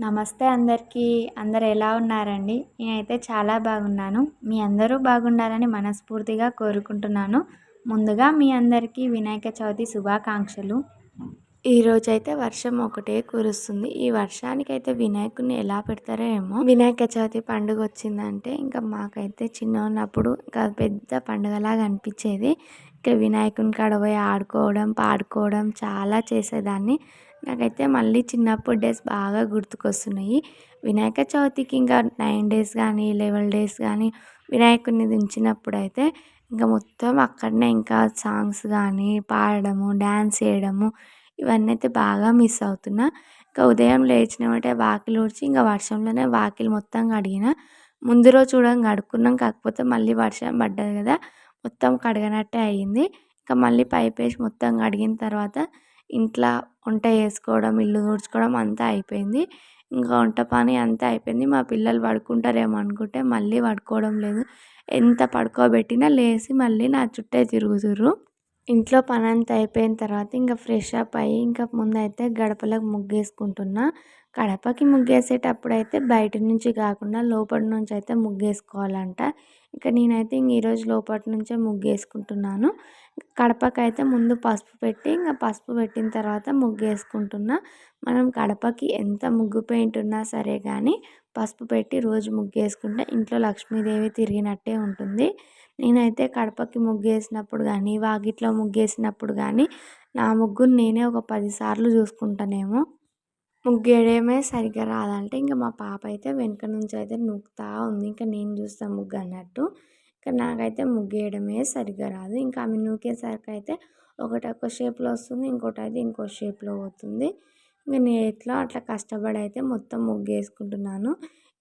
నమస్తే అందరికీ. అందరు ఎలా ఉన్నారండి? నేనైతే చాలా బాగున్నాను. మీ అందరూ బాగుండాలని మనస్ఫూర్తిగా కోరుకుంటున్నాను. ముందుగా మీ అందరికీ వినాయక చవితి శుభాకాంక్షలు. ఈరోజైతే వర్షం ఒకటే కురుస్తుంది. ఈ వర్షానికి అయితే వినాయకుడిని ఎలా పెడతారో ఏమో. వినాయక చవితి పండుగ వచ్చిందంటే ఇంకా మాకైతే చిన్న ఉన్నప్పుడు ఇంకా పెద్ద పండుగలాగా అనిపించేది. ఇంకా వినాయకుని కాడ పోయి ఆడుకోవడం పాడుకోవడం చాలా చేసేదాన్ని. నాకైతే మళ్ళీ చిన్నప్పుడు డేస్ బాగా గుర్తుకొస్తున్నాయి. వినాయక చవితికి ఇంకా నైన్ డేస్ కానీ లెవెన్ డేస్ కానీ వినాయకుడిని దించినప్పుడు అయితే ఇంకా మొత్తం అక్కడనే ఇంకా సాంగ్స్ కానీ పాడడము డ్యాన్స్ చేయడము ఇవన్నీ అయితే బాగా మిస్ అవుతున్నా. ఇంకా ఉదయం లేచిన వెంటనే వాకిలి ఊడ్చి ఇంకా వర్షంలోనే వాకిలి మొత్తం కడిగిన ముందు రోజు కూడా కడుక్కున్నాం కాకపోతే మళ్ళీ వర్షం పడ్డది కదా. మొత్తం కడగనట్టే అయ్యింది ఇంకా మళ్ళీ పైప్ వేసి మొత్తం కడిగిన తర్వాత ఇంట్లో వంట చేసుకోవడం ఇల్లు తుడుచుకోవడం అంతా అయిపోయింది. ఇంకా వంట పని అంతా అయిపోయింది. మా పిల్లలు పడుకుంటారేమో అనుకుంటే మళ్ళీ పడుకోవడం లేదు. ఎంత పడుకోబెట్టినా లేచి మళ్ళీ నా చుట్టే తిరుగుతుర్రు. ఇంట్లో పని అంతా అయిపోయిన తర్వాత ఇంకా ఫ్రెష్ అప్ అయ్యి ఇంకా ముందైతే గడపలకు ముగ్గేసుకుంటున్నా. గడపకి ముగ్గేసేటప్పుడు అయితే బయట నుంచి కాకుండా లోపల నుంచి అయితే ముగ్గేసుకోవాలంట. ఇంకా నేనైతే ఇంక ఈరోజు లోపల నుంచే ముగ్గేసుకుంటున్నాను. కడపకైతే ముందు పసుపు పెట్టి ఇంకా పసుపు పెట్టిన తర్వాత ముగ్గేసుకుంటున్నా. మనం కడపకి ఎంత ముగ్గు పెయింట్ ఉన్నా సరే కానీ పసుపు పెట్టి రోజు ముగ్గేసుకుంటే ఇంట్లో లక్ష్మీదేవి తిరిగినట్టే ఉంటుంది. నేనైతే కడపకి ముగ్గేసినప్పుడు కానీ వాకిట్లో ముగ్గేసినప్పుడు కానీ నా ముగ్గురు నేనే ఒక పదిసార్లు చూసుకుంటానేమో. ముగ్గు వేయడమే సరిగ్గా రాదంటే ఇంకా మా పాప అయితే వెనుక నుంచి అయితే నూకుతా ఉంది. ఇంకా నేను చూస్తాను ముగ్గు అన్నట్టు. ఇంకా నాకైతే ముగ్గు వేయడమే సరిగ్గా రాదు. ఇంకా ఆమె నూకేసరికి అయితే ఒకటి ఒక షేప్లో వస్తుంది ఇంకోటి అయితే ఇంకో షేప్లో పోతుంది. ఇంకా నేను ఎట్లా అట్లా కష్టపడి అయితే మొత్తం ముగ్గేసుకుంటున్నాను.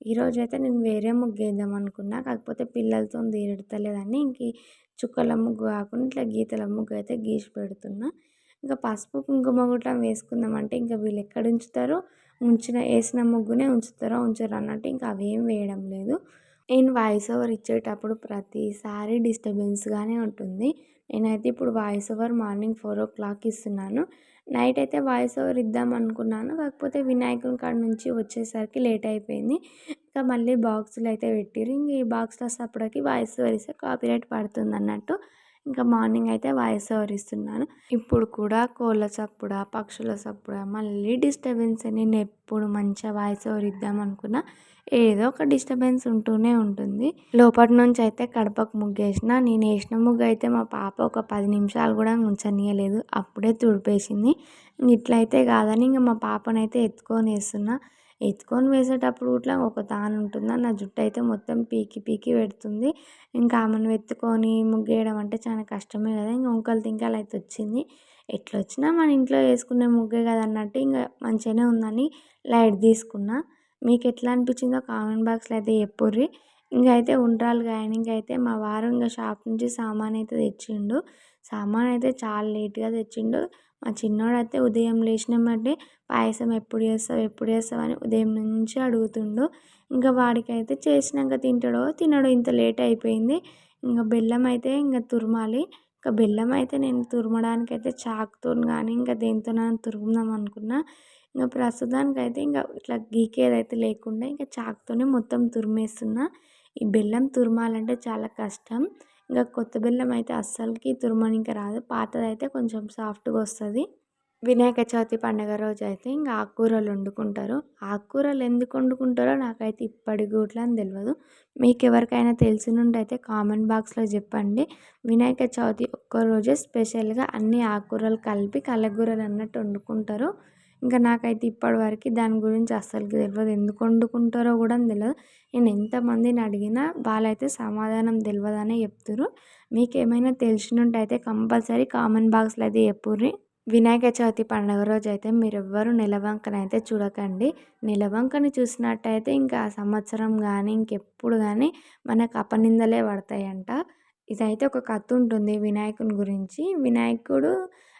ఈరోజైతే ఈరోజు అయితే నేను వేరే ముగ్గు వేద్దాం అనుకున్నా. కాకపోతే పిల్లలతో తీరడతలేదని ఇంక చుక్కల ముగ్గు కాకుండా ఇట్లా గీతల ముగ్గు అయితే గీసి పెడుతున్నా. ఇంకా పసుపు కుంకుమ కూడా వేసుకుందామంటే ఇంకా వీళ్ళు ఎక్కడ ఉంచుతారో? ఉంచిన వేసిన ముగ్గునే ఉంచుతారో ఉంచరు అన్నట్టు ఇంకా అవేం వేయడం లేదు. నేను వాయిస్ ఓవర్ ఇచ్చేటప్పుడు ప్రతిసారి డిస్టర్బెన్స్గానే ఉంటుంది. నేనైతే ఇప్పుడు voice over morning four o'clock ఇస్తున్నాను. నైట్ అయితే వాయిస్ ఓవర్ ఇద్దాం అనుకున్నాను. కాకపోతే వినాయకుని కాడ నుంచి వచ్చేసరికి లేట్ అయిపోయింది. ఇంకా మళ్ళీ బాక్సులు అయితే పెట్టిరు ఇంక ఈ బాక్స్లో అప్పటికి వాయిస్ ఓవర్ ఇస్తే కాపీరైట్ పడుతుంది అన్నట్టు. ఇంకా మార్నింగ్ అయితే వాయిస్ ఓవర్ ఇస్తున్నాను. ఇప్పుడు కూడా కోళ్ళ చప్పుడ పక్షుల చప్పుడ మళ్ళీ డిస్టర్బెన్స్ నేను ఎప్పుడు మంచిగా వాయిస్ ఓవర్ ఇద్దాం అనుకున్నా ఏదో ఒక డిస్టర్బెన్స్ ఉంటూనే ఉంటుంది. లోపటి నుంచి అయితే కడపకు ముగ్గు వేసిన నేను వేసిన ముగ్గు అయితే మా పాప ఒక పది నిమిషాలు కూడా ఉంచనీయలేదు. అప్పుడే తుడిపేసింది. ఇట్లయితే కాదని ఇంకా మా పాపనైతే ఎత్తుకొని వేస్తున్నా. ఎత్తుకొని వేసేటప్పుడు ఇట్లా ఒక తాను ఉంటుందా. నా జుట్టు అయితే మొత్తం పీకి పీకి పెడుతుంది. ఇంకా ఆమెను ఎత్తుకొని ముగ్గేయడం అంటే చాలా కష్టమే కదా. ఇంకా వంకలు తింకలు అయితే వచ్చింది. ఎట్లా వచ్చినా మన ఇంట్లో వేసుకునే ముగ్గే కదా అన్నట్టు ఇంకా మంచిగానే ఉందని లైట్ తీసుకున్నా. మీకు ఎట్లా అనిపించిందో కామెంట్ బాక్స్లో అయితే చెప్పుర్రి. ఇంకా అయితే ఉండ్రాలు గాయనింగ్ అయితే మా వారు ఇంకా షాప్ నుంచి సామాన్ అయితే తెచ్చిండు. సామాన్ అయితే చాలా లేట్గా తెచ్చిండు. మా చిన్నోడు అయితే ఉదయం లేచినామంటే పాయసం ఎప్పుడు చేస్తావు ఎప్పుడు చేస్తావు అని ఉదయం నుంచి అడుగుతుండు. ఇంకా వాడికైతే చేసినాక తింటాడో తినడో ఇంత లేట్ అయిపోయింది. ఇంకా బెల్లం అయితే ఇంకా తురమాలి. ఇంకా బెల్లం అయితే నేను తురమడానికి అయితే చాకుతో కానీ ఇంకా దేనితోనైనా తురుముదాం అనుకున్నా. ఇంకా ప్రస్తుతానికి అయితే ఇంకా ఇట్లా గీకేది అయితే లేకుండా ఇంకా చాకుతోనే మొత్తం తురిమేస్తున్నా. ఈ బెల్లం తురమాలంటే చాలా కష్టం. ఇంకా కొత్త బెల్లం అయితే అస్సలకి ఇంకా రాదు. పాతదైతే కొంచెం సాఫ్ట్గా వస్తుంది. వినాయక చవితి పండుగ రోజు అయితే ఇంకా ఆకుకూరలు వండుకుంటారు. ఆకుకూరలు ఎందుకు వండుకుంటారో నాకైతే ఇప్పటి కూడా అని తెలియదు మీకు ఎవరికైనా తెలిసినుండైతే కామెంట్ బాక్స్లో చెప్పండి. వినాయక చవితి ఒక్కరోజే స్పెషల్గా అన్ని ఆకుకూరలు కలిపి కలగూరలు అన్నట్టు వండుకుంటారు. ఇంకా నాకైతే ఇప్పటివరకు దాని గురించి అస్సలు తెలియదు ఎందుకు వండుకుంటారో కూడా తెలియదు నేను ఎంతమందిని అడిగినా వాళ్ళైతే సమాధానం తెలియదనే చెప్తుర్రు. మీకు ఏమైనా తెలిసినట్టయితే కంపల్సరీ కామెంట్ బాక్స్లో అయితే చెప్పుర్రి. వినాయక చవితి పండుగ రోజు అయితే మీరు ఎవ్వరు నెలవంకనైతే చూడకండి. నెలవంకని చూసినట్టయితే ఇంకా సంవత్సరం కానీ ఇంకెప్పుడు కానీ మనకు అపనిందలే పడతాయంట. ఇదైతే ఒక కథ ఉంటుంది వినాయకుని గురించి. వినాయకుడు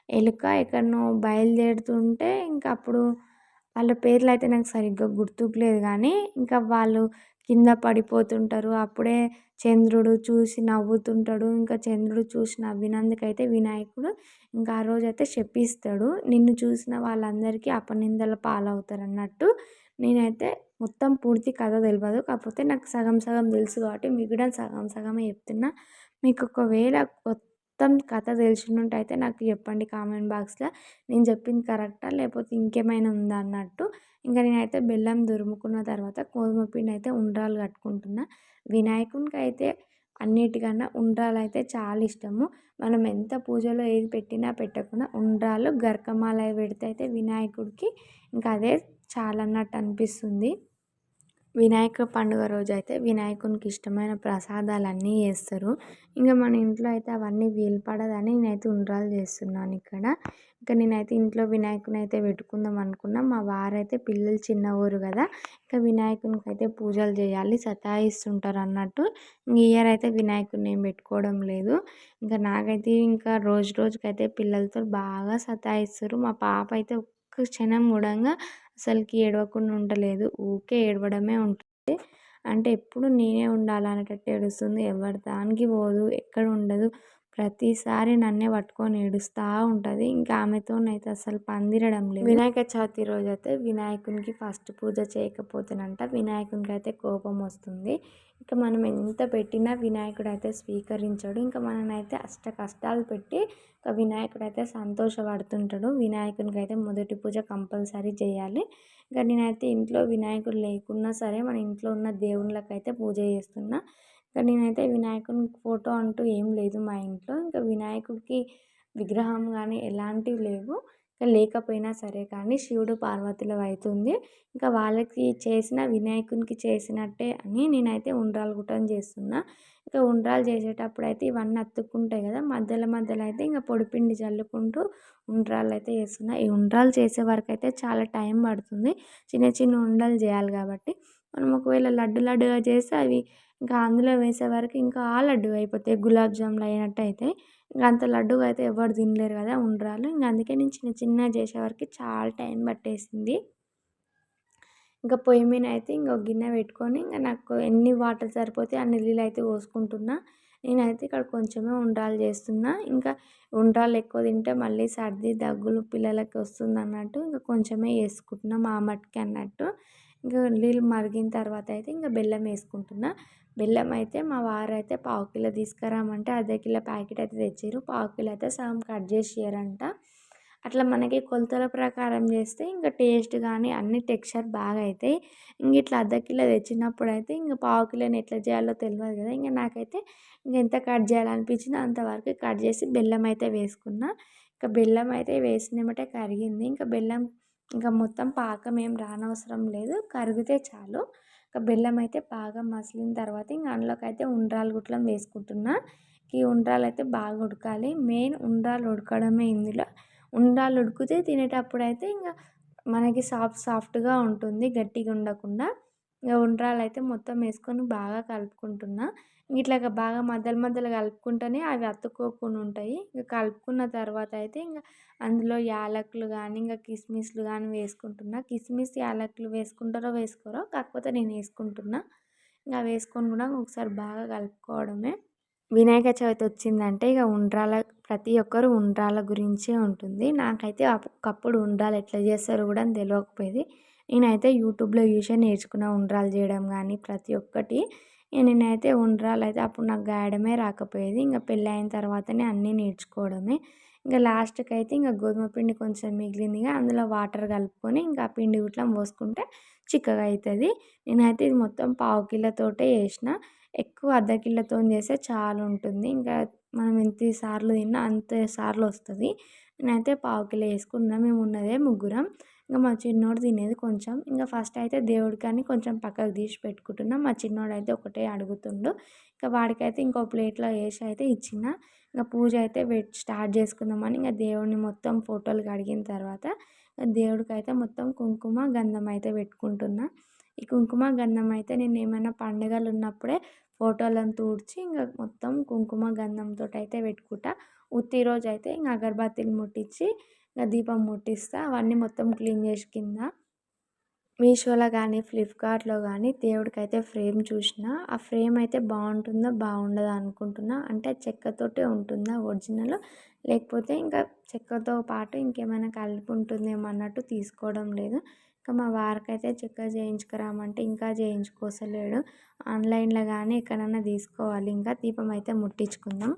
ఎలుక ఎక్కడనో బయలుదేరుతుంటే ఇంకా అప్పుడు వాళ్ళ పేర్లు అయితే నాకు సరిగ్గా గుర్తుకు లేదు కానీ ఇంకా వాళ్ళు కింద పడిపోతుంటారు. అప్పుడే చంద్రుడు చూసి నవ్వుతుంటాడు. ఇంకా చంద్రుడు చూసి నవ్వినందుకైతే వినాయకుడు ఇంకా ఆ రోజైతే శపిస్తాడు. నిన్ను చూసిన వాళ్ళందరికీ అపనిందల పాలవుతారు అన్నట్టు నేనైతే మొత్తం పూర్తి కథ తెలియదు కాకపోతే నాకు సగం సగం తెలుసు కాబట్టి మిగిలిన సగం సగమే చెప్తున్నా. మీకు ఒకవేళ మొత్తం కథ తెలిసినట్టయితే నాకు చెప్పండి కామెంట్ బాక్స్లో. నేను చెప్పింది కరెక్టా? లేకపోతే ఇంకేమైనా ఉందా అన్నట్టు. ఇంకా నేనైతే బెల్లం దురుముకున్న తర్వాత గోధుమ పిండి అయితే ఉండ్రాలు కట్టుకుంటున్నా. వినాయకునికి అయితే అన్నిటికన్నా ఉండ్రాలు అయితే చాలా ఇష్టము. మనం ఎంత పూజలో ఏది పెట్టినా పెట్టకున్నా ఉండ్రాలు గర్కమాల పెడితే అయితే వినాయకుడికి ఇంకా అదే చాలా అన్నట్టు అనిపిస్తుంది. వినాయక పండుగ రోజు అయితే వినాయకునికి ఇష్టమైన ప్రసాదాలు అన్నీ చేస్తారు. ఇంకా మన ఇంట్లో అయితే అవన్నీ వీలు పడదని నేనైతే ఉండ్రాలు చేస్తున్నాను ఇక్కడ. ఇంకా నేనైతే ఇంట్లో వినాయకుని అయితే పెట్టుకుందాం అనుకున్నా. మా వారైతే పిల్లలు చిన్న ఊరు కదా ఇంకా వినాయకునికి అయితే పూజలు చేయాలి సతాయిస్తుంటారు అన్నట్టు. ఈ ఇయర్ అయితే వినాయకుడిని ఏం పెట్టుకోవడం లేదు. ఇంకా నాకైతే ఇంకా రోజు రోజుకైతే పిల్లలతో బాగా సతాయిస్తారు. మా పాప అయితే ఒక్క క్షణం కూడా అసలుకి ఏడవకుండా ఉండలేదు. ఊరికే ఏడవడమే ఉంటుంది. అంటే ఎప్పుడు నేనే ఉండాలి అనేటట్టు ఏడుస్తుంది. ఎవరి దానికి పోదు. ఎక్కడ ఉండదు. ప్రతిసారి నన్నే పట్టుకొని ఏడుస్తూ ఉంటుంది. ఇంకా ఆమెతోనైతే అసలు పందిరడం లేదు. వినాయక చవితి రోజు అయితే వినాయకునికి ఫస్ట్ పూజ చేయకపోతేనంట వినాయకునికి అయితే కోపం వస్తుంది. ఇంకా మనం ఎంత పెట్టినా వినాయకుడు అయితే స్వీకరించాడు. ఇంకా మననైతే అష్ట కష్టాలు పెట్టి ఇంకా వినాయకుడు అయితే సంతోషపడుతుంటాడు. వినాయకునికి అయితే మొదటి పూజ కంపల్సరీ చేయాలి. ఇంకా నేనైతే ఇంట్లో వినాయకుడు లేకున్నా సరే మన ఇంట్లో ఉన్న దేవుళ్ళకైతే పూజ చేస్తున్నా. ఇంకా నేనైతే వినాయకుని ఫోటో అంటూ ఏం లేదు మా ఇంట్లో. ఇంకా వినాయకుడికి విగ్రహం కానీ ఎలాంటివి లేవు. ఇంకా లేకపోయినా సరే కానీ శివుడు పార్వతుల అవుతుంది ఇంకా వాళ్ళకి చేసిన వినాయకునికి చేసినట్టే అని నేనైతే ఉండ్రాలు గుట్టం చేస్తున్నా. ఇంకా ఉండ్రాలు చేసేటప్పుడు అయితే ఇవన్నీ అతుక్కుంటాయి కదా. మధ్యలో మధ్యలో అయితే ఇంకా పొడిపిండి చల్లుకుంటూ ఉండ్రాలు అయితే చేస్తున్నా. ఈ ఉండ్రాలు చేసే వరకు అయితే చాలా టైం పడుతుంది. చిన్న చిన్న ఉండ్రాలు చేయాలి కాబట్టి. మనం ఒకవేళ లడ్డు లడ్డుగా చేస్తే అవి ఇంకా అందులో వేసే వరకు ఇంకా లడ్డు అయిపోతాయి. గులాబ్ జాములు అయినట్టు అయితే ఇంకా అంత లడ్డుగా అయితే ఎవరు తినలేరు కదా ఉండ్రాలు ఇంకా అందుకే నేను చిన్న చిన్నగా చేసేవరకు చాలా టైం పట్టేసింది. ఇంకా పొయ్యి మీద అయితే ఇంకో గిన్నె పెట్టుకొని ఇంకా నాకు ఎన్ని వాటర్ సరిపోతే అన్ని నీళ్ళు అయితే పోసుకుంటున్నా. నేనైతే ఇక్కడ కొంచెమే ఉండాలు చేస్తున్నా. ఇంకా ఉండ్రాలు ఎక్కువ తింటే మళ్ళీ సర్ది దగ్గులు పిల్లలకి వస్తుంది అన్నట్టు ఇంకా కొంచెమే వేసుకుంటున్నా మా మట్టుకి అన్నట్టు. ఇంకా నీళ్ళు మరిగిన తర్వాత అయితే ఇంకా బెల్లం వేసుకుంటున్నా. బెల్లం అయితే మా వారు అయితే పావు కిలో తీసుకురామంటే అర్ధ కిలో ప్యాకెట్ అయితే తెచ్చారు పావు కిలో అయితే సగం కట్ చేసి ఇయ్యారంట. అట్లా మనకి కొలతల ప్రకారం చేస్తే ఇంకా టేస్ట్ కానీ అన్ని టెక్స్చర్ బాగా అవుతాయి ఇంక ఇట్లా అర్ధ కిలో తెచ్చినప్పుడు అయితే ఇంకా పావు కిలోని ఎట్లా చేయాలో తెలియదు కదా. ఇంకా నాకైతే ఇంకా ఎంత కట్ చేయాలనిపించిందో అంతవరకు కట్ చేసి బెల్లం అయితే వేసుకున్నా. ఇంకా బెల్లం అయితే వేసినమటే కరిగింది. ఇంకా బెల్లం ఇంకా మొత్తం పాకం ఏం రానవసరం లేదు. కరిగితే చాలు. బెల్లం అయితే బాగా మసిలిన తర్వాత ఇంకా అందులోకి అయితే ఉండ్రాలు గుట్లం వేసుకుంటున్నా. ఈ ఉండ్రాలు అయితే బాగా ఉడకాలి. మెయిన్ ఉండ్రాలు ఉడకడమే ఇందులో. ఉండ్రాలు ఉడికితే తినేటప్పుడు అయితే ఇంకా మనకి సాఫ్ట్ సాఫ్ట్గా ఉంటుంది. గట్టిగా ఉండకుండా. ఇంకా ఉండ్రాలు అయితే మొత్తం వేసుకొని బాగా కలుపుకుంటున్నా. ఇట్లా బాగా మధ్యలో మధ్యలో కలుపుకుంటేనే అవి అతుక్కోకుండా ఉంటాయి. ఇంకా కలుపుకున్న తర్వాత అయితే ఇంకా అందులో యాలకులు కానీ ఇంకా కిస్మిస్లు కానీ వేసుకుంటున్నా. కిస్మిస్ యాలకులు వేసుకుంటారో వేసుకోరో కాకపోతే నేను వేసుకుంటున్నా. ఇంకా వేసుకొని కూడా ఒకసారి బాగా కలుపుకోవడమే. వినాయక చవితి వచ్చిందంటే ఇక ఉండ్రాల ప్రతి ఒక్కరు ఉండ్రాల గురించే ఉంటుంది. నాకైతే ఒకప్పుడు ఉండ్రాలు ఎట్లా చేస్తారో కూడా తెలియకపోయేది. నేనైతే యూట్యూబ్లో చూసే నేర్చుకున్న ఉండ్రాలు చేయడం కానీ ప్రతి ఒక్కటి నేనైతే ఉండరాలు అయితే అప్పుడు నాకు గాయడమే రాకపోయేది. ఇంకా పెళ్ళి అయిన తర్వాతనే అన్నీ నేర్చుకోవడమే. ఇంకా లాస్ట్కి అయితే ఇంకా గోధుమ పిండి కొంచెం మిగిలిందిగా అందులో వాటర్ కలుపుకొని ఇంకా ఆ పిండి గుట్లా పోసుకుంటే చిక్కగా అవుతుంది నేనైతే ఇది మొత్తం పావు కిలోతోటే చేసిన. ఎక్కువ అర్ధ కిలోతో చేస్తే చాలా ఉంటుంది. ఇంకా మనం ఎంత సార్లు తిన్నా అంత సార్లు వస్తుంది. నేనైతే పావు కిలో వేసుకున్నా. మేము ఉన్నదే ముగ్గురం. ఇంకా మా చిన్నోడు తినేది కొంచెం. ఇంకా ఫస్ట్ అయితే దేవుడికని కొంచెం పక్కకు తీసి పెట్టుకుంటున్నా. మా చిన్నోడు అయితే ఒకటే అడుగుతుండు. ఇంకా వాడికైతే ఇంకో ప్లేట్లో వేసి అయితే ఇచ్చిన. ఇంకా పూజ అయితే స్టార్ట్ చేసుకుందామని ఇంకా దేవుడిని మొత్తం ఫోటోలు కడిగిన తర్వాత దేవుడికి అయితే మొత్తం కుంకుమ గంధం అయితే పెట్టుకుంటున్నా. ఈ కుంకుమ గంధం అయితే నేను ఏమైనా పండుగలు ఉన్నప్పుడే ఫోటోలను తూడ్చి ఇంకా మొత్తం కుంకుమ గంధంతో అయితే పెట్టుకుంటా. ఉత్తి రోజు అయితే ఇంకా అగరబత్తీలు ముట్టించి ఇంకా దీపం ముట్టిస్తా అవన్నీ మొత్తం క్లీన్ చేసి కింద. మీషోలో కానీ ఫ్లిప్కార్ట్లో కానీ దేవుడికైతే ఫ్రేమ్ చూసిన ఆ ఫ్రేమ్ అయితే బాగుంటుందో బాగుండదో అనుకుంటున్నా. అంటే చెక్కతోటే ఉంటుందా ఒరిజినల్ లేకపోతే ఇంకా చెక్కతో పాటు ఇంకేమైనా కలిపి ఉంటుందేమో అన్నట్టు తీసుకోవడం లేదు. ఇంకా మా వారికి అయితే చెక్క చేయించుకురామంటే ఇంకా చేయించుకోసలేడు. ఆన్లైన్లో కానీ ఎక్కడైనా తీసుకోవాలి. ఇంకా దీపం అయితే ముట్టించుకుందాం.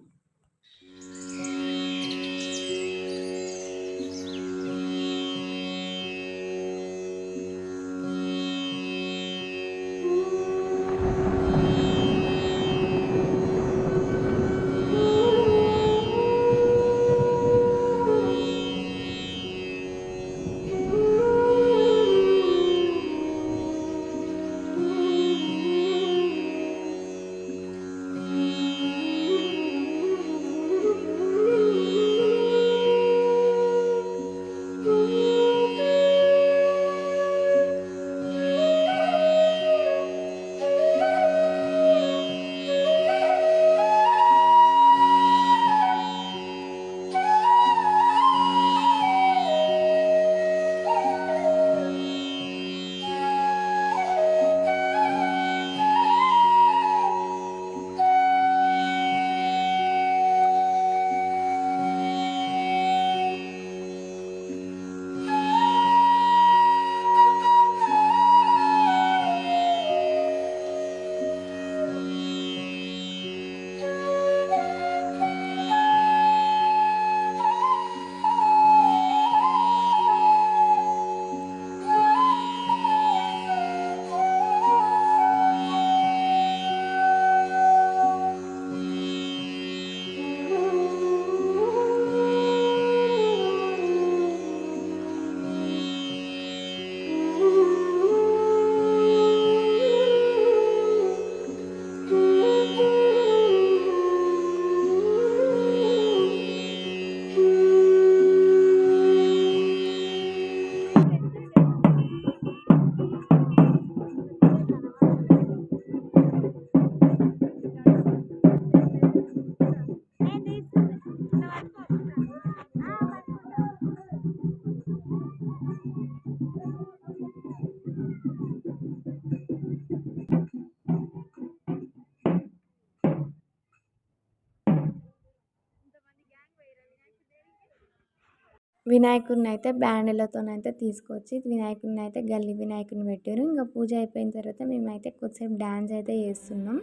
వినాయకుడిని అయితే బ్యాండ్లతోనైతే తీసుకొచ్చి వినాయకుడిని అయితే గల్లీ వినాయకుడిని పెట్టారు. ఇంకా పూజ అయిపోయిన తర్వాత మేమైతే కొద్దిసేపు డ్యాన్స్ అయితే చేస్తున్నాం.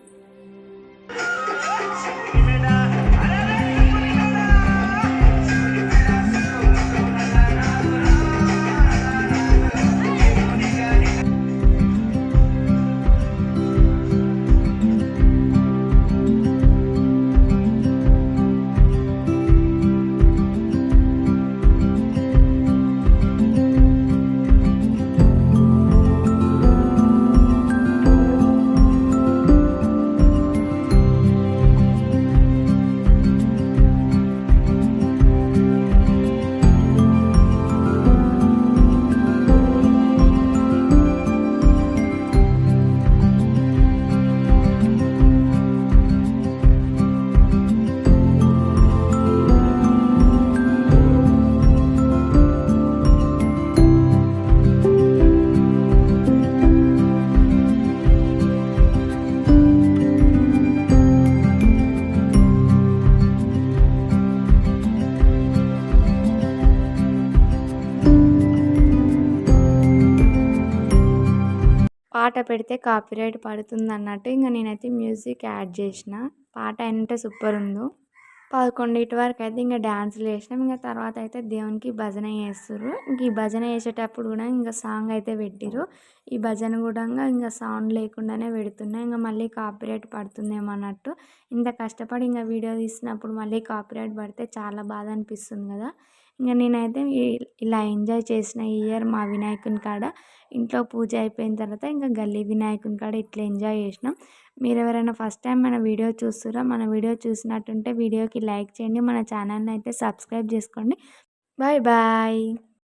పాట పెడితే కాపీరైట్ పడుతుంది అన్నట్టు ఇంకా నేనైతే మ్యూజిక్ యాడ్ చేసిన. పాట అంటే సూపర్ ఉందో పదకొండింటి వరకు అయితే ఇంకా డ్యాన్సులు వేసినాం ఇంకా తర్వాత అయితే దేవునికి భజన చేస్తారు ఇంక ఈ భజన చేసేటప్పుడు కూడా ఇంకా సాంగ్ అయితే పెట్టిరు ఈ భజన కూడా ఇంకా సౌండ్ లేకుండానే పెడుతున్నాయి ఇంకా మళ్ళీ కాపీరైట్ పడుతుందేమో అన్నట్టు. ఇంత కష్టపడి ఇంకా వీడియో తీసినప్పుడు మళ్ళీ కాపీరైట్ పడితే చాలా బాధ అనిపిస్తుంది కదా. ఇంకా నేనైతే ఇలా ఎంజాయ్ చేసిన ఈ ఇయర్ మా వినాయకుని కాడ ఇంట్లో పూజ అయిపోయిన తర్వాత ఇంకా గల్లీ వినాయకుని కాడ ఇట్లా ఎంజాయ్ చేసినాం. మీరు ఎవరైనా ఫస్ట్ టైం మన వీడియో చూస్తారా మన వీడియో చూసినట్టుంటే వీడియోకి లైక్ చేయండి మన ఛానల్ని అయితే సబ్స్క్రైబ్ చేసుకోండి. Bye bye